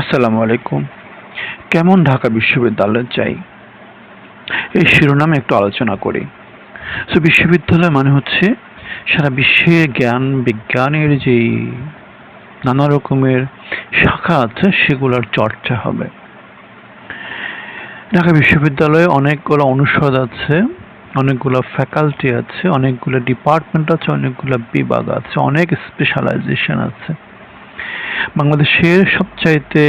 আসসালামু আলাইকুম। কেমন ঢাকা বিশ্ববিদ্যালয় চাই? এই শিরোনামে একটু আলোচনা করি। সো বিশ্ববিদ্যালয় মানে হচ্ছে সারা বিশ্বে জ্ঞান, বিজ্ঞানের যেই নানা রকমের শাখা আছে, সেগুলোর চর্চা হবে। ঢাকা বিশ্ববিদ্যালয়ে অনেকগুলো অনুষদ আছে, অনেকগুলো ফ্যাকাল্টি আছে, অনেকগুলো ডিপার্টমেন্ট আছে, অনেকগুলো বিভাগ আছে, অনেক স্পেশালাইজেশন আছে। বাংলাদেশের সবচাইতে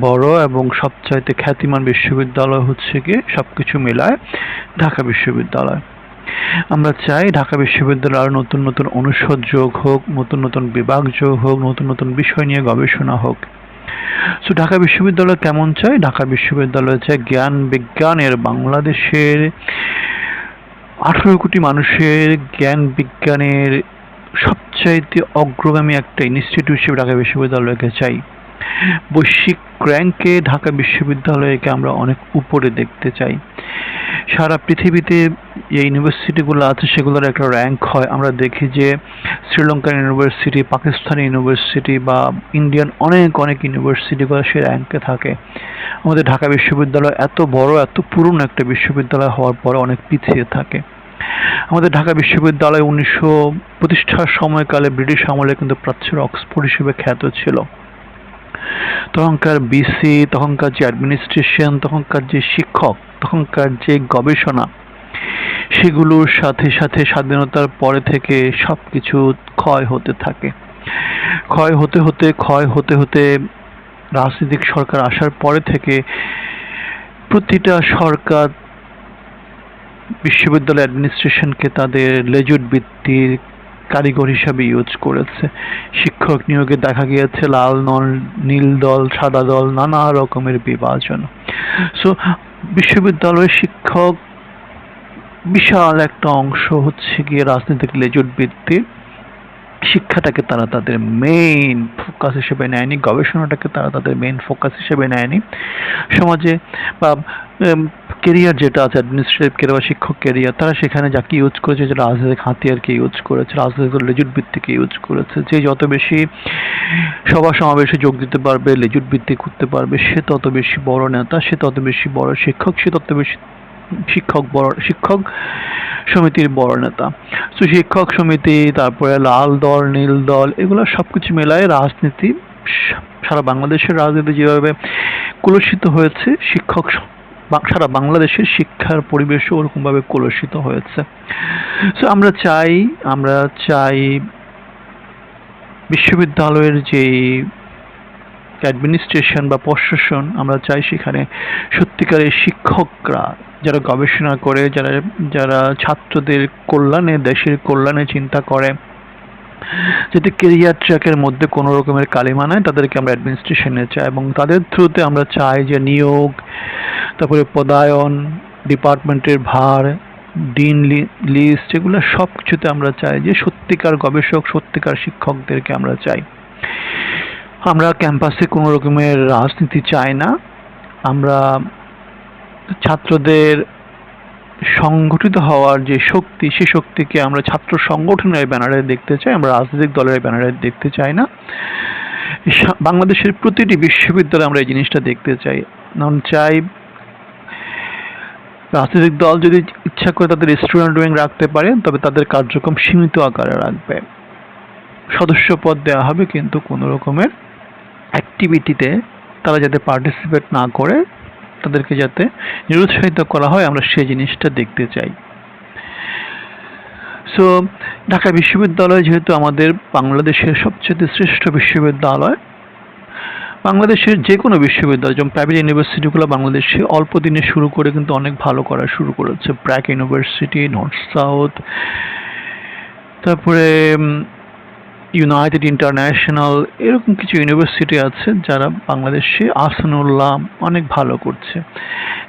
বড় এবং সবচাইতে খ্যাতিমান বিশ্ববিদ্যালয় হচ্ছে গিয়ে সবকিছু মেলায় ঢাকা বিশ্ববিদ্যালয়। আমরা চাই ঢাকা বিশ্ববিদ্যালয়ে আরও নতুন নতুন অনুষদ যোগ হোক, নতুন নতুন বিভাগ যোগ হোক, নতুন নতুন বিষয় নিয়ে গবেষণা হোক। সো ঢাকা বিশ্ববিদ্যালয় কেমন চাই? ঢাকা বিশ্ববিদ্যালয় চাই জ্ঞান বিজ্ঞানের, বাংলাদেশের আঠারো কোটি মানুষের জ্ঞান বিজ্ঞানের সবচাইতে অগ্রগামী একটা ইনস্টিটিউট হিসেবে ঢাকা বিশ্ববিদ্যালয়কে চাই। বৈশ্বিক র্যাঙ্কে ঢাকা বিশ্ববিদ্যালয়কে আমরা অনেক উপরে দেখতে চাই। সারা পৃথিবীতে যে ইউনিভার্সিটিগুলো আছে, সেগুলোর একটা র্যাঙ্ক হয়। আমরা দেখি যে শ্রীলঙ্কান ইউনিভার্সিটি, পাকিস্তানি ইউনিভার্সিটি বা ইন্ডিয়ান অনেক অনেক ইউনিভার্সিটিগুলো সে র্যাঙ্কে থাকে। আমাদের ঢাকা বিশ্ববিদ্যালয় এত বড়, এত পুরনো একটা বিশ্ববিদ্যালয় হওয়ার পরে অনেক পিছিয়ে থাকে। আমাদের ঢাকা বিশ্ববিদ্যালয় উনিশশো প্রতিষ্ঠার সময়কালে ব্রিটিশ আমলে কিন্তু প্রাচ্যের অক্সফোর্ড হিসেবে খ্যাত ছিল। তখনকার বিসি তখনকার যে অ্যাডমিনিস্ট্রেশন তখনকার যে শিক্ষক, তখনকার যে গবেষণা, সেগুলোর সাথে সাথে স্বাধীনতার পরে থেকে সব কিছু ক্ষয় হতে থাকে। ক্ষয় হতে হতে, ক্ষয় হতে হতে রাজনৈতিক সরকার আসার পরে থেকে প্রতিটা সরকার বিশ্ববিদ্যালয় অ্যাডমিনিস্ট্রেশনকে তাদের লেজুট বৃত্তির কারিগর হিসাবে ইউজ করেছে। শিক্ষক নিয়োগে দেখা গিয়েছে লাল নল, নীল দল, সাদা দল, নানা রকমের বিভাজন। সো বিশ্ববিদ্যালয়ের শিক্ষক বিশাল একটা অংশ হচ্ছে গিয়ে রাজনৈতিক লেজুট ভিত্তির শিক্ষাটাকে তারা তাদের মেইন ফোকাস হিসেবে নেয়নি, গবেষণাটাকে তারা তাদের মেন ফোকাস হিসেবে নেয়নি। সমাজে বা কেরিয়ার যেটা আছে অ্যাডমিনিস্ট্রেটিভ কেরিয়ার বা শিক্ষক কেরিয়ার তারা সেখানে যাকে ইউজ করেছে যে রাজনৈতিক হাতিয়ারকে ইউজ করেছে, রাজনৈতিক লেজুট ভিত্তিকে ইউজ করেছে, যে যত বেশি সভা সমাবেশে যোগ দিতে পারবে লেজুট ভিত্তি করতে পারবে, সে তত বেশি বড় নেতা, সে তত বেশি বড় শিক্ষক, সে তত বেশি শিক্ষক বড় শিক্ষক সমিতির বড় নেতা। তো শিক্ষক সমিতি, তারপরে লাল দল, নীল দল, এগুলো সব কিছু মেলায় রাজনীতি সারা বাংলাদেশের রাজনীতি যেভাবে কলুষিত হয়েছে, শিক্ষক সারা বাংলাদেশের শিক্ষার পরিবেশও ওরকমভাবে কলুষিত হয়েছে। সো আমরা চাই আমরা চাই বিশ্ববিদ্যালয়ের যে অ্যাডমিনিস্ট্রেশন বা প্রশাসন আমরা চাই সেখানে সত্যিকারের শিক্ষকরা, যারা গবেষণা করে, যারা যারা ছাত্রদের কল্যাণে, দেশের কল্যাণে চিন্তা করে, যাতে কেরিয়ার ট্র্যাকের মধ্যে কোনো রকমের কালিমা নাই, তাদেরকে আমরা অ্যাডমিনিস্ট্রেশনে চাই এবং তাদের থ্রুতে আমরা চাই যে নিয়োগ, তারপরে পদায়ন ডিপার্টমেন্টের ভার ডিন লিস্ট এগুলো সব কিছুতে আমরা চাই যে সত্যিকার গবেষক, সত্যিকার শিক্ষকদেরকে আমরা চাই। আমরা ক্যাম্পাসে কোনো রকমের রাজনীতি চাই না। আমরা ছাত্রদের সংগঠিত হওয়ার যে শক্তি, সে শক্তিকে আমরা ছাত্র সংগঠনের ব্যানারে দেখতে চাই, আমরা রাজনৈতিক দলের ব্যানারে দেখতে চাই না। বাংলাদেশের প্রতিটি বিশ্ববিদ্যালয়ে আমরা এই জিনিসটা দেখতে চাই। চাই রাজনৈতিক দল যদি ইচ্ছা করে তাদের স্টুডেন্ট উইং রাখতে পারে, তবে তাদের কার্যক্রম সীমিত আকারে রাখবে। সদস্য পদ দেওয়া হবে কিন্তু কোনো রকমের অ্যাক্টিভিটিতে তারা যাতে পার্টিসিপেট না করে, তাদেরকে যাতে নিরুৎসাহিত করা হয়, আমরা সেই জিনিসটা দেখতে চাই। সো ঢাকা বিশ্ববিদ্যালয় যেহেতু আমাদের বাংলাদেশের সবচেয়ে শ্রেষ্ঠ বিশ্ববিদ্যালয়, বাংলাদেশের যে কোনো বিশ্ববিদ্যালয়, যেমন প্রাইভেট ইউনিভার্সিটিগুলো বাংলাদেশে অল্প দিনে শুরু করে কিন্তু অনেক ভালো করা শুরু করেছে। প্র্যাক ইউনিভার্সিটি নর্থ সাউথ তারপরে ইউনাইটেড ইন্টারন্যাশনাল এরকম কিছু ইউনিভার্সিটি আছে যারা বাংলাদেশে আসানুল্লাহ অনেক ভালো করছে।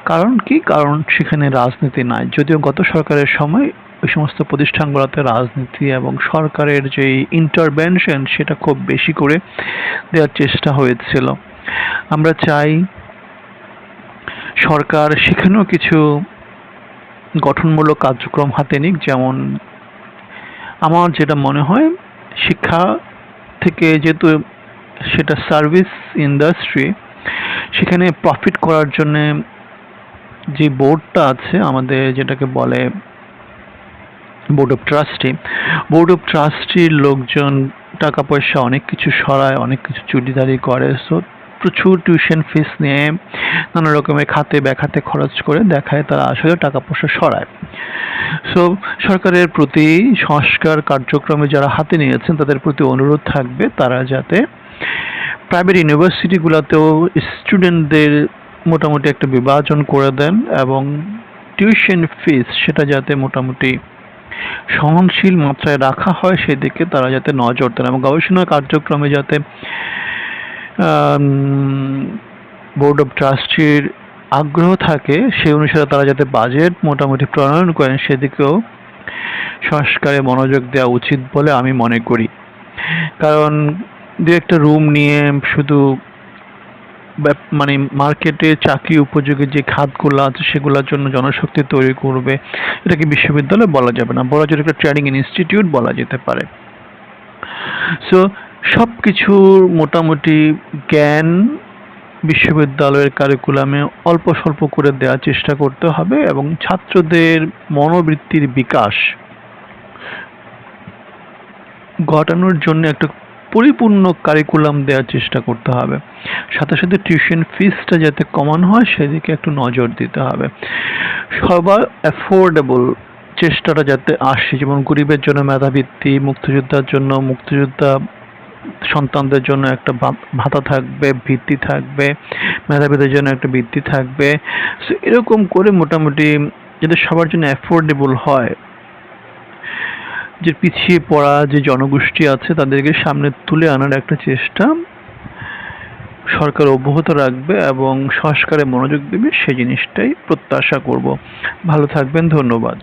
কারণ কি? কারণ সেখানে রাজনীতি নাই। যদিও গত সরকারের সময় ওই সমস্ত প্রতিষ্ঠানগুলোতে রাজনীতি এবং সরকারের যে ইন্টারভেনশন সেটা খুব বেশি করে দেওয়ার চেষ্টা হয়েছিল। আমরা চাই সরকার সেখানেও কিছু গঠনমূলক কার্যক্রম হাতে নিক, যেমন আমার যেটা মনে হয় শিক্ষা থেকে যেহেতু সেটা সার্ভিস ইন্ডাস্ট্রি সেখানে প্রফিট করার জন্যে যে বোর্ডটা আছে আমাদের যেটাকে বলে board of trustee board of ট্রাস্টির লোকজন টাকা পয়সা অনেক কিছু সরায়, অনেক কিছু চুরিদারি করে সো প্রচুর টিউশন ফিস নিয়ে নানা রকমের খাতে ব্যাখাতে খরচ করে দেখায় তারা আসলে টাকা পয়সা সরায়। সো সরকারের প্রতি সংস্কার কার্যক্রমে যারা হাতে নিয়েছেন, তাদের প্রতি অনুরোধ থাকবে তারা যাতে প্রাইভেট ইউনিভার্সিটিগুলোতেও স্টুডেন্টদের মোটামুটি একটা বিভাজন করে দেন এবং টিউশন ফিস সেটা যাতে মোটামুটি সহনশীল মাত্রায় রাখা হয় সেদিকে তারা যাতে নজর দেন এবং গবেষণা কার্যক্রমে যাতে বোর্ড অফ ট্রাস্টির আগ্রহ থাকে, সেই অনুসারে তারা যাতে বাজেট মোটামুটি প্রণয়ন করেন, সেদিকেও সংস্কারে মনোযোগ দেওয়া উচিত বলে আমি মনে করি। কারণ দু একটা রুম নিয়ে শুধু মানে মার্কেটে চাকরি উপযোগী যে খাতগুলো আছে, সেগুলোর জন্য জনশক্তি তৈরি করবে, এটাকে বিশ্ববিদ্যালয় বলা যাবে না বলা যেটা একটা ট্রেনিং ইনস্টিটিউট বলা যেতে পারে। সো সব কিছুর মোটামুটি জ্ঞান বিশ্ববিদ্যালয়ের কারিকুলামে অল্প স্বল্প করে দেওয়ার চেষ্টা করতে হবে এবং ছাত্রদের মনোবৃত্তির বিকাশ ঘটানোর জন্য একটা পরিপূর্ণ কারিকুলাম দেওয়ার চেষ্টা করতে হবে। সাথে সাথে টিউশন ফিসটা যাতে কমানো হয়, সেদিকে একটু নজর দিতে হবে। সবার অ্যাফোর্ডেবল চেষ্টাটা যাতে আসে, যেমন গরিবের জন্য মেধাবৃত্তি, মুক্তিযোদ্ধার জন্য মুক্তিযোদ্ধা সন্তানদের জন্য একটা ভাতা থাকবে, ভিত্তি থাকবে, মেধাবীদের জন্য একটা বৃত্তি থাকবে। সো এরকম করে মোটামুটি যাতে সবার জন্য অ্যাফোর্ডেবল হয়, যে পিছিয়ে পড়া যে জনগোষ্ঠী আছে, তাদেরকে সামনে তুলে আনার একটা চেষ্টা সরকার অব্যাহত রাখবে এবং সংস্কারে মনোযোগ দেবে সেই জিনিসটাই প্রত্যাশা করব। ভালো থাকবেন, ধন্যবাদ।